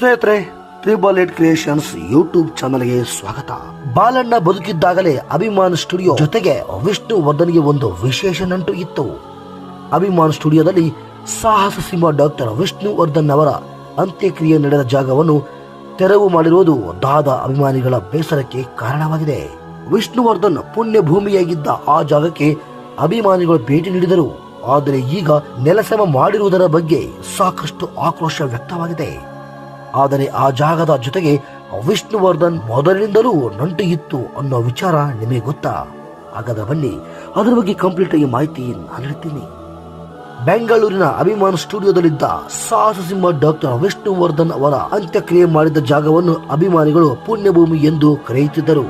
ಸ್ನೇಹಿತರೆ triple eight creations YouTube ಚಾನಲ್ಗೆ ಸ್ವಾಗತ. ಬಾಲಣ್ಣ ಬದುಕಿದ್ದಾಗಲೇ ಅಭಿಮಾನ್ ಸ್ಟುಡಿಯೋ ಜೊತೆಗೆ ವಿಷ್ಣು ವರ್ಧನ್ಗೆ ಒಂದು ವಿಶೇಷ ನಂಟು ಇತ್ತು. ಅಭಿಮಾನ್ ಸ್ಟುಡಿಯೋದಲ್ಲಿ ಸಾಹಸ ಸಿಂಹ ಡಾಕ್ಟರ್ ವಿಷ್ಣು ವರ್ಧನ್ ಅವರ ಅಂತ್ಯಕ್ರಿಯೆ ನಡೆದ ಜಾಗವನ್ನು ತೆರವು ಮಾಡಿರುವುದು ದಾದ ಅಭಿಮಾನಿಗಳ ಬೇಸರಕ್ಕೆ ಕಾರಣವಾಗಿದೆ. ವಿಷ್ಣುವರ್ಧನ್ ಪುಣ್ಯ ಭೂಮಿಯಾಗಿದ್ದ ಆ ಜಾಗಕ್ಕೆ ಅಭಿಮಾನಿಗಳು ಭೇಟಿ ನೀಡಿದರು. ಆದರೆ ಈಗ ನೆಲಸಮ ಮಾಡಿರುವುದರ ಬಗ್ಗೆ ಸಾಕಷ್ಟು ಆಕ್ರೋಶ ವ್ಯಕ್ತವಾಗಿದೆ. ಆದರೆ ಆ ಜಾಗದ ಜೊತೆಗೆ ವಿಷ್ಣುವರ್ಧನ್ ಮೊದಲಿನಿಂದಲೂ ನಂಟು ಇತ್ತು ಅನ್ನೋ ವಿಚಾರ ನಿಮಗೆ ಗೊತ್ತಾ? ಹಾಗಾದ ಬನ್ನಿ, ಅದರ ಬಗ್ಗೆ ಕಂಪ್ಲೀಟ್ ಆಗಿ ಮಾಹಿತಿ ನಾನು ಹೇಳ್ತೀನಿ ಬೆಂಗಳೂರಿನ ಅಭಿಮಾನ ಸ್ಟುಡಿಯೋದಲ್ಲಿದ್ದ ಸಾಹಸ ಸಿಂಹ ಡಾಕ್ಟರ್ ವಿಷ್ಣುವರ್ಧನ್ ಅವರ ಅಂತ್ಯಕ್ರಿಯೆ ಮಾಡಿದ ಜಾಗವನ್ನು ಅಭಿಮಾನಿಗಳು ಪುಣ್ಯಭೂಮಿ ಎಂದು ಕರೆಯುತ್ತಿದ್ದರು.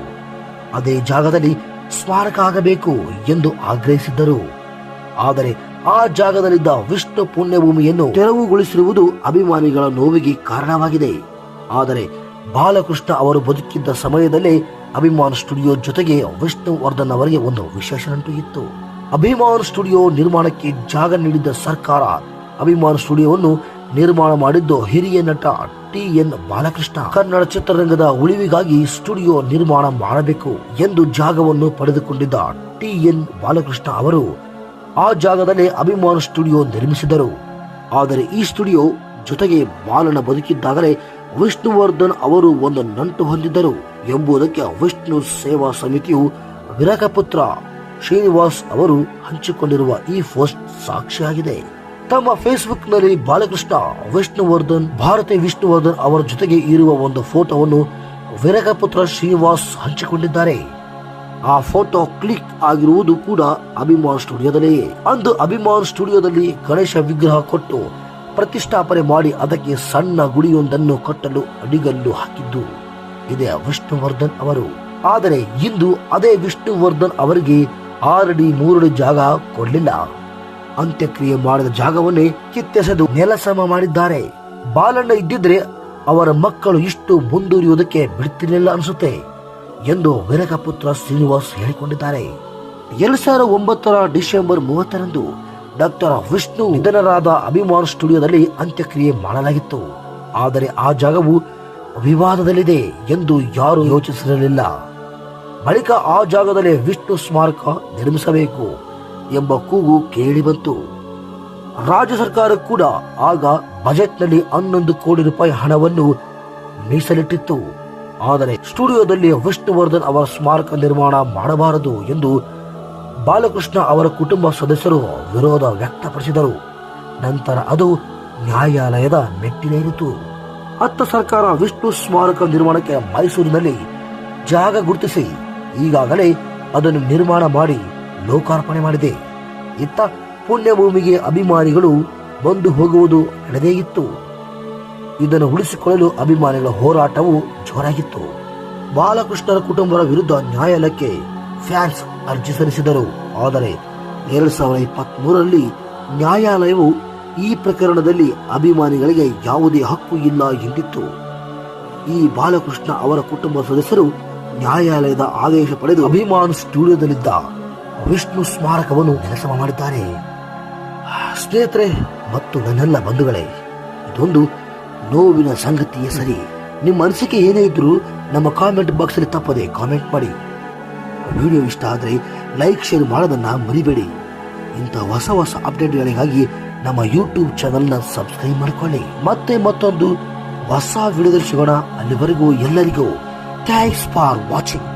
ಅದೇ ಜಾಗದಲ್ಲಿ ಸ್ಮಾರಕ ಆಗಬೇಕು ಎಂದು ಆಗ್ರಹಿಸಿದ್ದರು. ಆದರೆ ಆ ಜಾಗದಲ್ಲಿದ್ದ ವಿಷ್ಣು ಪುಣ್ಯಭೂಮಿಯನ್ನು ತೆರವುಗೊಳಿಸಿರುವುದು ಅಭಿಮಾನಿಗಳ ನೋವಿಗೆ ಕಾರಣವಾಗಿದೆ. ಆದರೆ ಬಾಲಕೃಷ್ಣ ಅವರು ಬದುಕಿದ್ದ ಸಮಯದಲ್ಲೇ ಅಭಿಮಾನ್ ಸ್ಟುಡಿಯೋ ಜೊತೆಗೆ ವಿಷ್ಣುವರ್ಧನ್ ಅವರಿಗೆ ಒಂದು ವಿಶೇಷ ನಂಟು ಇತ್ತು. ಅಭಿಮಾನ್ ಸ್ಟುಡಿಯೋ ನಿರ್ಮಾಣಕ್ಕೆ ಜಾಗ ನೀಡಿದ್ದ ಸರ್ಕಾರ ಅಭಿಮಾನ್ ಸ್ಟುಡಿಯೋವನ್ನು ನಿರ್ಮಾಣ ಮಾಡಿದ್ದು ಹಿರಿಯ ನಟ ಟಿ ಎನ್ ಬಾಲಕೃಷ್ಣ. ಕನ್ನಡ ಚಿತ್ರರಂಗದ ಉಳಿವಿಗಾಗಿ ಸ್ಟುಡಿಯೋ ನಿರ್ಮಾಣ ಮಾಡಬೇಕು ಎಂದು ಜಾಗವನ್ನು ಪಡೆದುಕೊಂಡಿದ್ದ ಟಿ ಎನ್ ಬಾಲಕೃಷ್ಣ ಅವರು ಆ ಜಾಗದಲ್ಲಿ ಅಭಿಮಾನ್ ಸ್ಟುಡಿಯೋ ನಿರ್ಮಿಸಿದರು. ಆದರೆ ಈ ಸ್ಟುಡಿಯೋ ಜೊತೆಗೆ ಬಾಲನ ಬದುಕಿದ್ದಾಗಲೇ ವಿಷ್ಣುವರ್ಧನ್ ಅವರು ಒಂದು ನಂಟು ಹೊಂದಿದ್ದರು ಎಂಬುದಕ್ಕೆ ವಿಷ್ಣು ಸೇವಾ ಸಮಿತಿಯು ವಿರಕಪುತ್ರ ಶ್ರೀನಿವಾಸ್ ಅವರು ಹಂಚಿಕೊಂಡಿರುವ ಈ ಪೋಸ್ಟ್ ಸಾಕ್ಷಿಯಾಗಿದೆ. ತಮ್ಮ ಫೇಸ್ಬುಕ್ನಲ್ಲಿ ಬಾಲಕೃಷ್ಣ ವಿಷ್ಣುವರ್ಧನ್, ಭಾರತಿ ವಿಷ್ಣುವರ್ಧನ್ ಅವರ ಜೊತೆಗೆ ಇರುವ ಒಂದು ಫೋಟೋವನ್ನು ವಿರಕಪುತ್ರ ಶ್ರೀನಿವಾಸ್ ಹಂಚಿಕೊಂಡಿದ್ದಾರೆ. ಆ ಫೋಟೋ ಕ್ಲಿಕ್ ಆಗಿರುವುದು ಕೂಡ ಅಭಿಮಾನ್ ಸ್ಟುಡಿಯೋದಲ್ಲಿಯೇ. ಅಂದು ಅಭಿಮಾನ್ ಸ್ಟುಡಿಯೋದಲ್ಲಿ ಗಣೇಶ ವಿಗ್ರಹ ಕೊಟ್ಟು ಪ್ರತಿಷ್ಠಾಪನೆ ಮಾಡಿ ಅದಕ್ಕೆ ಸಣ್ಣ ಗುಡಿಯೊಂದನ್ನು ಕಟ್ಟಲು ಅಡಿಗಲ್ಲು ಹಾಕಿದ್ದು. ಇದೇ ವಿಷ್ಣುವರ್ಧನ್ ಅವರು. ಆದರೆ ಇಂದು ಅದೇ ವಿಷ್ಣುವರ್ಧನ್ ಅವರಿಗೆ ಆರಡಿ ಮೂರಡಿ ಜಾಗ ಕೊಡಲಿಲ್ಲ. ಅಂತ್ಯಕ್ರಿಯೆ ಮಾಡಿದ ಜಾಗವನ್ನೇ ಕಿತ್ತೆಸೆದು ನೆಲಸಮ ಮಾಡಿದ್ದಾರೆ. ಬಾಲಣ್ಣ ಇದ್ದಿದ್ರೆ ಅವರ ಮಕ್ಕಳು ಇಷ್ಟು ಮುಂದುವರಿಯುವುದಕ್ಕೆ ಬಿಡ್ತಿರಲಿಲ್ಲ ಅನಿಸುತ್ತೆ. ಎಂದು ವೀರಕಪುತ್ರ ಶ್ರೀನಿವಾಸ್ ಹೇಳಿಕೊಂಡಿದ್ದಾರೆ. ಎರಡ್ ಸಾವಿರದ ಒಂಬತ್ತರ ಡಿಸೆಂಬರ್ ಮೂವತ್ತರಂದು ಡಾಕ್ಟರ್ ವಿಷ್ಣು ನಿಧನರಾದ ಅಭಿಮಾನ್ ಸ್ಟುಡಿಯೋದಲ್ಲಿ ಅಂತ್ಯಕ್ರಿಯೆ ಮಾಡಲಾಗಿತ್ತು. ಆದರೆ ಆ ಜಾಗವು ವಿವಾದದಲ್ಲಿದೆ ಎಂದು ಯಾರು ಯೋಚಿಸಿರಲಿಲ್ಲ. ಬಳಿಕ ಆ ಜಾಗದಲ್ಲಿ ವಿಷ್ಣು ಸ್ಮಾರಕ ನಿರ್ಮಿಸಬೇಕು ಎಂಬ ಕೂಗು ಕೇಳಿಬಂತು ರಾಜ್ಯ ಸರ್ಕಾರ ಕೂಡ ಆಗ ಬಜೆಟ್ನಲ್ಲಿ ಹನ್ನೊಂದು ಕೋಟಿ ರೂಪಾಯಿ ಹಣವನ್ನು ಮೀಸಲಿಟ್ಟಿತ್ತು. ಆದರೆ ಸ್ಟುಡಿಯೋದಲ್ಲಿ ವಿಷ್ಣುವರ್ಧನ್ ಅವರ ಸ್ಮಾರಕ ನಿರ್ಮಾಣ ಮಾಡಬಾರದು ಎಂದು ಬಾಲಕೃಷ್ಣ ಅವರ ಕುಟುಂಬ ಸದಸ್ಯರು ವಿರೋಧ ವ್ಯಕ್ತಪಡಿಸಿದರು. ನಂತರ ಅದು ನ್ಯಾಯಾಲಯದ ಮೆಟ್ಟಿಲೇರಿತು. ಅತ್ತ ಸರ್ಕಾರ ವಿಷ್ಣು ಸ್ಮಾರಕ ನಿರ್ಮಾಣಕ್ಕೆ ಮೈಸೂರಿನಲ್ಲಿ ಜಾಗ ಗುರುತಿಸಿ, ಈಗಾಗಲೇ ಅದನ್ನು ನಿರ್ಮಾಣ ಮಾಡಿ ಲೋಕಾರ್ಪಣೆ ಮಾಡಿದೆ. ಇತ್ತ ಪುಣ್ಯಭೂಮಿಗೆ ಅಭಿಮಾನಿಗಳು ಬಂದು ಹೋಗುವುದು ನಡೆದೇ ಇತ್ತು. ಇದನ್ನು ಉಳಿಸಿಕೊಳ್ಳಲು ಅಭಿಮಾನಿಗಳ ಹೋರಾಟವು ಜೋರಾಗಿತ್ತು. ಬಾಲಕೃಷ್ಣರ ಕುಟುಂಬದ ವಿರುದ್ಧ ನ್ಯಾಯಾಲಯಕ್ಕೆ ಫ್ಯಾನ್ಸ್ ಅರ್ಜಿ ಸಲ್ಲಿಸಿದರು. ಆದರೆ ಎರಡು ಸಾವಿರದ ನ್ಯಾಯಾಲಯವು ಈ ಪ್ರಕರಣದಲ್ಲಿ ಅಭಿಮಾನಿಗಳಿಗೆ ಯಾವುದೇ ಹಕ್ಕು ಇಲ್ಲ ಎಂದಿತ್ತು. ಈ ಬಾಲಕೃಷ್ಣ ಅವರ ಕುಟುಂಬ ಸದಸ್ಯರು ನ್ಯಾಯಾಲಯದ ಆದೇಶ ಪಡೆದು ಅಭಿಮಾನ್ ಸ್ಟುಡಿಯೋದಲ್ಲಿದ್ದ ವಿಷ್ಣು ಸ್ಮಾರಕವನ್ನು ನೆಲಸಮ ಮಾಡಿದ್ದಾರೆ. ಸ್ನೇಹಿತರೆ, ಮತ್ತು ನನ್ನೆಲ್ಲ ಬಂಧುಗಳೇ, ಇದೊಂದು ನೋವಿನ ಸಂಗತಿಯ ಸರಿ. ನಿಮ್ಮ ಅನಿಸಿಕೆ ಏನೇ ಇದ್ರೂ ನಮ್ಮ ಕಾಮೆಂಟ್ ಬಾಕ್ಸ್ ಅಲ್ಲಿ ತಪ್ಪದೆ ಕಾಮೆಂಟ್ ಮಾಡಿ. ವಿಡಿಯೋ ಇಷ್ಟ ಆದರೆ ಲೈಕ್ ಶೇರ್ ಮಾಡೋದನ್ನ ಮರಿಬೇಡಿ. ಇಂಥ ಹೊಸ ಹೊಸ ಅಪ್ಡೇಟ್ಗಳಿಗಾಗಿ ನಮ್ಮ ಯೂಟ್ಯೂಬ್ ಚಾನಲ್ನ ಸಬ್ಸ್ಕ್ರೈಬ್ ಮಾಡ್ಕೊಳ್ಳಿ. ಮತ್ತೆ ಮತ್ತೊಂದು ಹೊಸ ವಿಡಿಯೋದಲ್ಲಿ ಸಿಗೋಣ ಅಲ್ಲಿವರೆಗೂ ಎಲ್ಲರಿಗೂ ಥ್ಯಾಂಕ್ಸ್ ಫಾರ್ ವಾಚಿಂಗ್